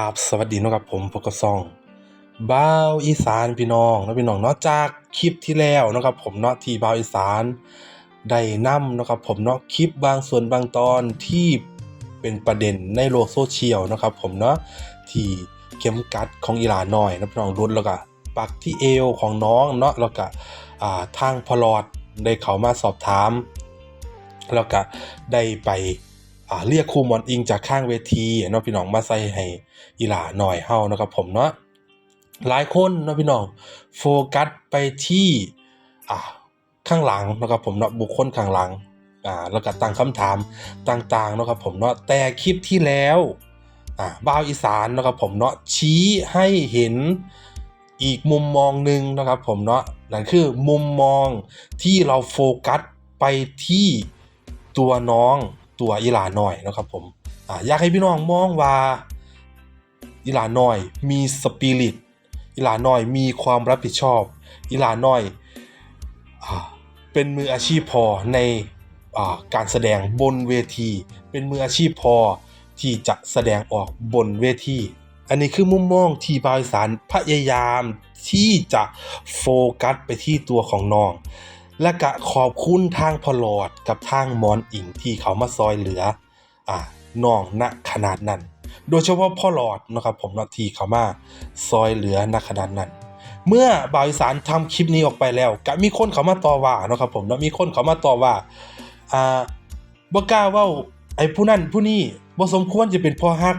ครับ สวัสดีนะครับผมพกับซองบ้าวอีสานพี่น้องนะพี่น้องเนาะจากคลิปที่แล้วนะครับผมเนาะที่บ้าวอีสานได้นำนะครับผมเนาะคลิปบางส่วนบางตอนที่เป็นประเด็นในโลกโซเชียลนะครับผมเนาะที่เข็มกัดของอีหลาน้อยนะพี่น้องรุดแล้วก็ปักที่เอวของน้องเนาะแล้วก็ทางพลอดได้เขามาสอบถาม แล้วก็ได้ไป อ่าเรียกครูหมอนอิงจากข้างเวทีเนาะพี่น้องมาใส่ให้อีหลาหน่อยเฮานะครับผมเนาะหลายคนเนาะพี่น้องโฟกัสไปที่อ่าข้างหลังนะครับผมเนาะบุคคลข้างหลังอ่าแล้วก็ตั้งคำถามต่างๆนะครับผมเนาะแต่คลิปที่แล้วอ่าบ่าวอีสานนะครับผมเนาะชี้ให้เห็นอีกมุมมองหนึ่งนะครับผมเนาะนั่นคือมุมมองที่เราโฟกัสไปที่ตัวน้อง ตัวอีหลาหน่อยนะครับผมออยากให้พี่น้องมองว่าอีหลาหน่อยมีสปิริตอีหลาหน่อยมีความรับผิดชอบอีหลาหน่อยอเป็นมืออาชีพพอในอการแสดงบนเวที เป็นมืออาชีพพอที่จะแสดงออกบนเวที อันนี้คือมุมมองที่บาวสารพยายามที่จะโฟกัสไปที่ตัวของน้อง และกะขอบคุณทางพอลอดกับทางมอนอิงที่เขามาซอยเหลืออ่าน้องณขนาดนั้น โดยเฉพาะพ่อหลอดนะครับผมนาที่เขามาซอยเหลือณขนาดนั้น เมื่อบ่าวอีสารทำคลิปนี้ออกไปแล้วก็มีคนเขามาต่อว่านะครับผมเนาะมีคนเขามาต่อว่าอ่าบ่กล้าว้าไอ้ผู้นั้นผู้นี้บ่สมควรจะเป็นพ่อฮัก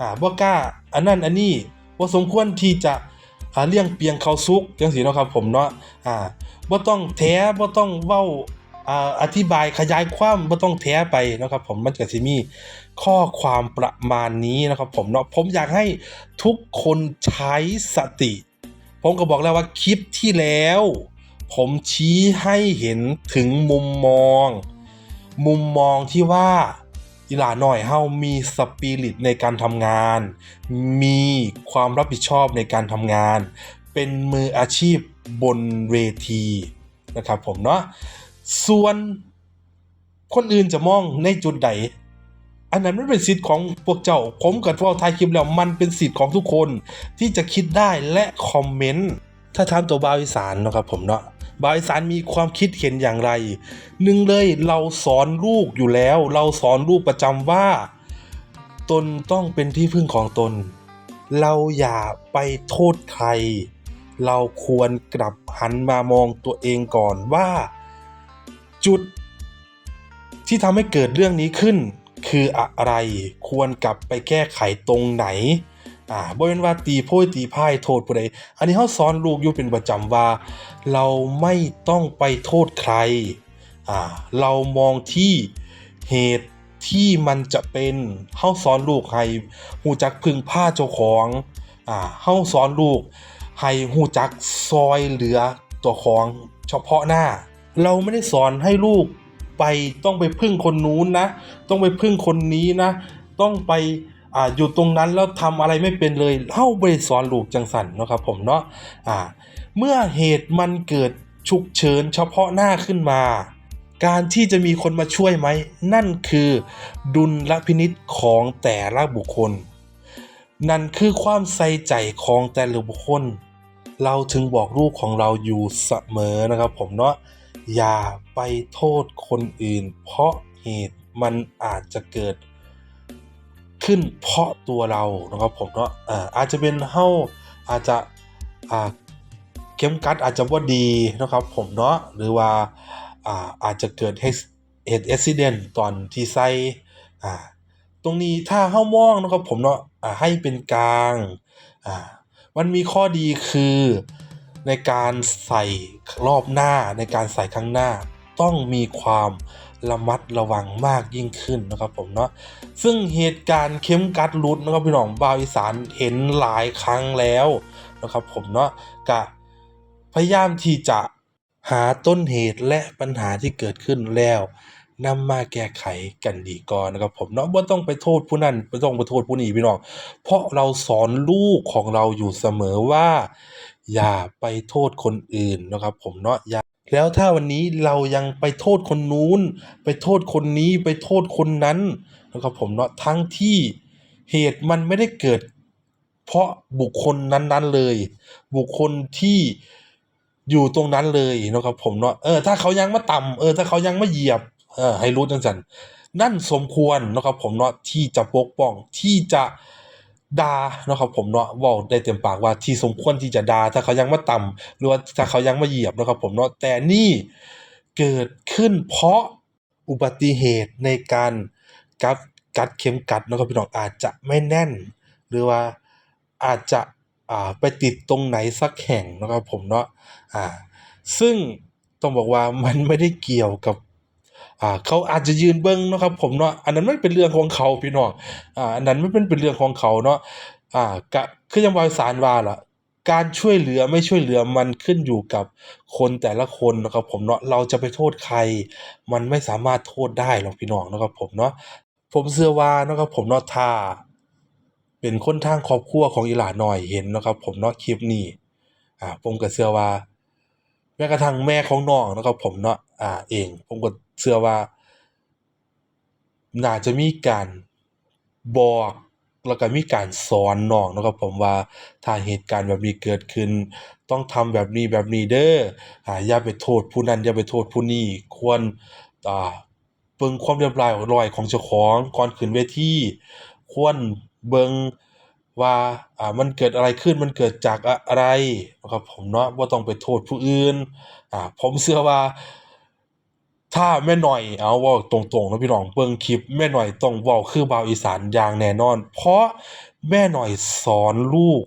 อ่าบ่กล้าอันนั้นอันนี้บ่สมควรที่จะ อ่าเลี้ยงเปียงเขาซุกจังซี่เนาะครับผมเนาะอ่าบ่ต้องแถบ่ต้องเว้าอ่าอธิบายขยายความบ่ต้องแถไปเนาะครับผมมันก็สิมีข้อความประมาณนี้นะครับผมเนาะผมอยากให้ทุกคนใช้สติ ผมก็บอกแล้วว่าคลิปที่แล้ว ผมชี้ให้เห็นถึงมุมมอง มุมมองที่ว่า อีหลาหน่อยเฮามีสปิริตในการทำงาน มีความรับผิดชอบในการทำงาน เป็นมืออาชีพบนเวทีนะครับผมเนาะส่วนคนอื่นจะมองในจุดใดอันนั้นไม่เป็นสิทธิ์ของพวกเจ้า ผมกับพวกทายคลิปแล้วมันเป็นสิทธิ์ของทุกคนที่จะคิดได้และคอมเมนต์ ถ้าถามตัวบาวอีสานนะครับผมเนาะ บาวอีสานมีความคิดเห็นอย่างไร หนึ่งเลยเราสอนลูกอยู่แล้ว เราสอนลูกประจำว่า ตนต้องเป็นที่พึ่งของตน เราอย่าไปโทษใคร เราควรกลับหันมามองตัวเองก่อนว่า จุด ที่ทำให้เกิดเรื่องนี้ขึ้น คืออะไรควรกลับไปแก้ไขตรงไหน อ่าบ่เป็นว่าตีโพยตีพ่ายโทษผู้ใดอันนี้เขาสอนลูกอยู่เป็นประจำว่า เราไม่ต้องไปโทษใครอ่าเรามองที่เหตุที่มันจะเป็นเฮาสอนลูกให้หูจักพึ่งผ้าเจ้าของอ่าเฮาสอนลูกให้หูจักซอยเหลือตัวของเฉพาะหน้า เราไม่ได้สอนให้ลูกไปต้องไปพึ่งคนนู้นนะ ต้องไปพึ่งคนนี้นะ ต้องไป อ่าอยู่ตรงนั้นแล้วทำอะไรไม่เป็นเลยเล่าบริสอนลูกจังสันเนาะครับผมเนาะอ่าเมื่อเหตุมันเกิดฉุกเฉินเฉพาะหน้าขึ้นมา การที่จะมีคนมาช่วยไหม นั่นคือดุลพินิษของแต่ละบุคคล นั่นคือความใส่ใจของแต่ละบุคคล เราถึงบอกลูกของเราอยู่เสมอนะครับผมเนาะอย่าไปโทษคนอื่น เพราะเหตุมันอาจจะเกิด ขึ้นเพราะตัวเรานะครับผมเนาะอ่าอาจจะเป็นเฮาอาจจะอ่าเข้มกัดอาจจะว่าดีนะครับผมเนาะหรือว่าอ่าอาจจะเกิดเหตุเหตุอุบิเหตุตอนที่ใส่อ่าตรงนี้ถ้าเฮามองนะครับผมเนาะอ่าให้เป็นกลางอ่ามันมีข้อดีคือในการใส่รอบหน้าในการใส่ข้างหน้าต้องมีความ ระมัดระวังมากยิ่งขึ้นนะครับผมเนาะซึ่งเหตุการณ์เข้มกัดรุดนะครับพี่น้องบาวอีสานเห็นหลายครั้งแล้วนะครับผมเนาะกะพยายามที่จะหาต้นเหตุและปัญหาที่เกิดขึ้นแล้วนำมาแก้ไขกันดีก่อนนะครับผมเนาะบ่ต้องไปโทษผู้นั้นบ่ต้องไปโทษผู้นี้พี่น้องเพราะเราสอนลูกของเราอยู่เสมอว่า อย่าไปโทษคนอื่นนะครับผมเนาะอย่า แล้วถ้าวันนี้เรายังไปโทษคนนู้น ไปโทษคนนี้ไปโทษคนนั้นนะครับผมเนาะทั้งที่เหตุมันไม่ได้เกิด เพราะบุคคลนั้นๆเลย บุคคลที่อยู่ตรงนั้นเลยนะครับผมเนาะเออถ้าเขายังมาต่ำเออถ้าเขายังมาเหยียบเออให้รู้จังสันนั่นสมควรนะครับผมเนาะที่จะปกป้องที่จะ ด่าเนาะครับผมเนาะเว่าได้เต็มปากว่าที่สมควรที่จะด่าถ้าเขายังมาต่ำหรือว่าถ้าเขายังมาเหยียบนะครับผมเนาะแต่นี่เกิดขึ้นเพราะอุบัติเหตุในการกัดกัดเข็มกัดนะครับพี่น้องอาจจะไม่แน่น หรือว่าอาจจะอ่าไปติดตรงไหนสักแห่งนะครับผมเนาะอ่าซึ่งต้องบอกว่ามันไม่ได้เกี่ยวกับ อ่าเขาอาจจะยืนเบิ้งเนาะครับผมเนาะอันนั้นไม่เป็นเรื่องของเขาพี่น้องอ่าอันนั้นไม่เป็นเป็นเรื่องของเขาเนาะอ่ากะคือยังวายสารว่าล่ะการช่วยเหลือไม่ช่วยเหลือมันขึ้นอยู่กับคนแต่ละคนนะครับผมเนาะเราจะไปโทษใคร มันไม่สามารถโทษได้หรอกพี่น้องนะครับผมเนาะผมเชื่อว่านะครับผมเนาะถ้าเป็นคนทางครอบครัวของอีหลาน้อยเห็นนะครับผมเนาะคลิปนี้อ่าผมก็เชื่อว่าแม้กระทั่งแม่ของน้องนะครับผมเนาะอ่าเองผมก็ เชื่อว่า น่าจะมีการบอกแล้วก็มีการสอนน้องนะครับผมว่าถ้าเหตุการณ์แบบนี้เกิดขึ้น ต้องทำแบบนี้แบบนี้เด้ออ่าอย่าไปโทษผู้นั้นอย่าไปโทษผู้นี้ควรอ่าเบิ่งความเรียบร้อยรอยของเจ้าของก่อนขึ้นเวทีควรเบิ่งว่าอ่ามันเกิดอะไรขึ้นมันเกิดจากอะไรนะครับผมเนาะบ่ต้องไปโทษผู้อื่นอ่าผมเชื่อว่า ถ้าแม่หน้อยเอาว้าตรงๆนะพี่น้องเบิ่งคลิปแม่หน้อยต้องเว้าคือบ่าวอีสานอย่างแน่นอน เพราะแม่หน้อยสอนลูก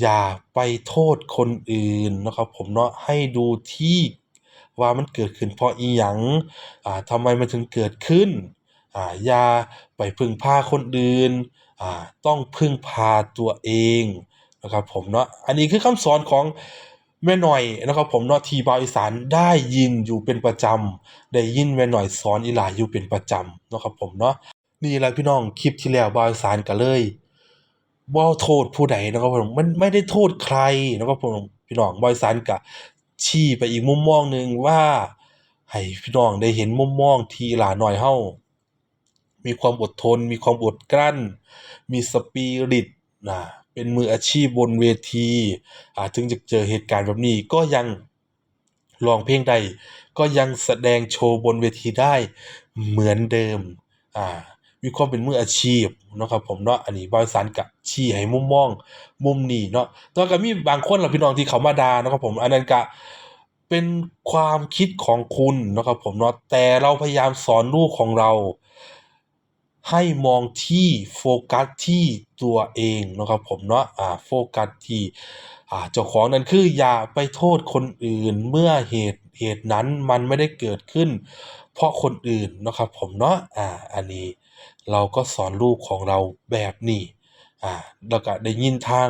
อย่าไปโทษคนอื่นนะครับ ผมเนาะให้ดูที่ว่ามันเกิดขึ้นเพราะอิหยังอ่าทำไมมันถึงเกิดขึ้นอ่าอย่าไปพึ่งพาคนอื่นอ่าต้องพึ่งพาตัวเองนะครับผมเนาะอันนี้คือคำสอนของ แม่หน้อยนะครับผมเนาะทีบาวอีสานได้ยินอยู่เป็นประจำได้ยินแม่หน้อยสอนอีหลาอยู่เป็นประจำนะครับผมเนาะนี่แหละพี่น้องคลิปที่แล้วบาวอีสานก็เลยบ่าโทษผู้ใดนะครับผมมันไม่ได้โทษใครนะครับผมพี่น้องบอยสันก็ชี้ไปอีกมุมมองหนึ่งว่าให้พี่น้องได้เห็นมุมมองที่หลาหน้อยเฮามีความอดทน มีความอดกลั้น มีสปิริตนะ เป็นมืออาชีพบนเวทีอ่าถึงจะเจอเหตุการณ์แบบนี้ก็ยังร้องเพลงได้ก็ยังแสดงโชว์บนเวทีได้เหมือนเดิมอ่ามีความเป็นมืออาชีพเนาะครับผมเนาะอันนี้บริษัทกะชี้ให้มุมมอง มุมนี้เนาะแตัวก็มีบางคนล่ะพี่น้องที่เขามาดานะครับผมอันนั้นก็เป็นความคิดของคุณนะครับผมเนาะแต่เราพยายามสอนลูกของเรา ให้มองที่โฟกัสที่ตัวเองนะครับผมเนาะอ่าโฟกัสที่อ่าเจ้าของนั่นคืออย่าไปโทษคนอื่นเมื่อเหตุเหตุนั้นมันไม่ได้เกิดขึ้น เพราะคนอื่นนะครับผมเนาะอ่าอันนี้เราก็สอนลูกของเราแบบนี้อ่าแล้วก็ได้ยินทาง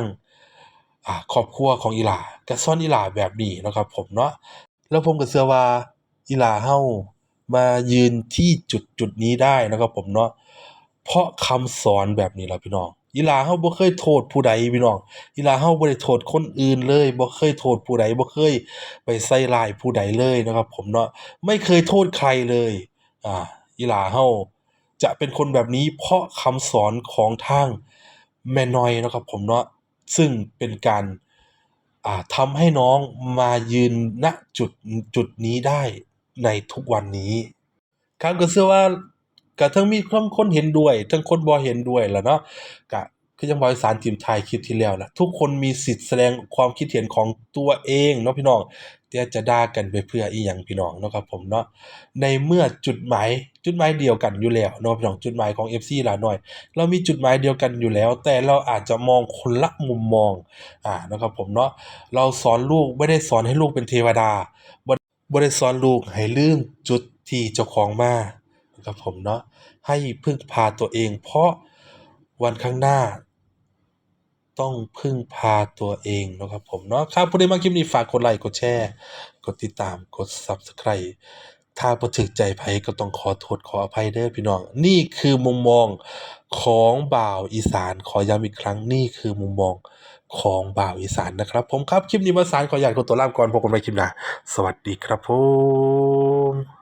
อ่าครอบครัวของอีหลาก็สอนอีหลาแบบนี้นะครับผมเนาะแล้วผมก็เชื่อว่าอีหลาเฮามายืนที่จุดจุดนี้ได้นะครับผมเนาะ เพราะคำสอนแบบนี้ล่ะพี่น้องอีหลาเฮาบ่เคยโทษผู้ใดพี่น้องอีหลาเฮาบ่ได้โทษคนอื่นเลยบ่เคยโทษผู้ใดบ่เคยไปใส่ร้ายผู้ใดเลยนะครับ ผมเนาะไม่เคยโทษใครเลยอ่าอีหลาเฮาจะเป็นคนแบบนี้เพราะคำสอนของทางแม่น้อยนะครับ ผมเนาะซึ่งเป็นการอ่าทำให้น้องมายืนณจุดจุดนี้ได้ในทุกวันนี้ครับก็เชื่อว่า ก็ทั้งมีทั้งคนเห็นด้วยทั้งคนบ่เห็นด้วยแหละเนาะก็คือจังบอยสารทีมไทยคลิปที่แล้วล่ะ ทุกคนมีสิทธิ์แสดงความคิดเห็นของตัวเองเนาะพี่น้องแต่จะด่ากันไปเพื่ออีหยังพี่น้องเนาะครับผมเนาะในเมื่อจุดหมายจุดหมายเดียวกันอยู่แล้วเนาะพี่น้องจุดหมายของ FC หลาน้อย เรามีจุดหมายเดียวกันอยู่แล้ว แต่เราอาจจะมองคนละมุมมองอ่านะครับผมเนาะเราสอนลูกไม่ได้สอนให้ลูกเป็นเทวดาบ่บ่ได้สอนลูกให้ลืมจุดที่เจ้าของมา ครับผมเนาะให้พึ่งพาตัวเอง เพราะวันข้างหน้า ต้องพึ่งพาตัวเองนะครับผมเนาะครับผู้ใดมาคลิปนี้ฝากกดไลค์กดแชร์ กดติดตามกด Subscribe ถ้าบ่ถูกใจไผก็ต้องขอโทษขออภัยเด้อพี่น้อง นี่คือมุมมองของบ่าวอีสานขอย้ำอีกครั้งนี่คือมุมมองของบ่าวอีสานนะครับ ผมครับคลิปนี้มาสารขออนุญาตขอตัวลาไปก่อนพบกันใหม่คลิปหน้าสวัสดีครับผม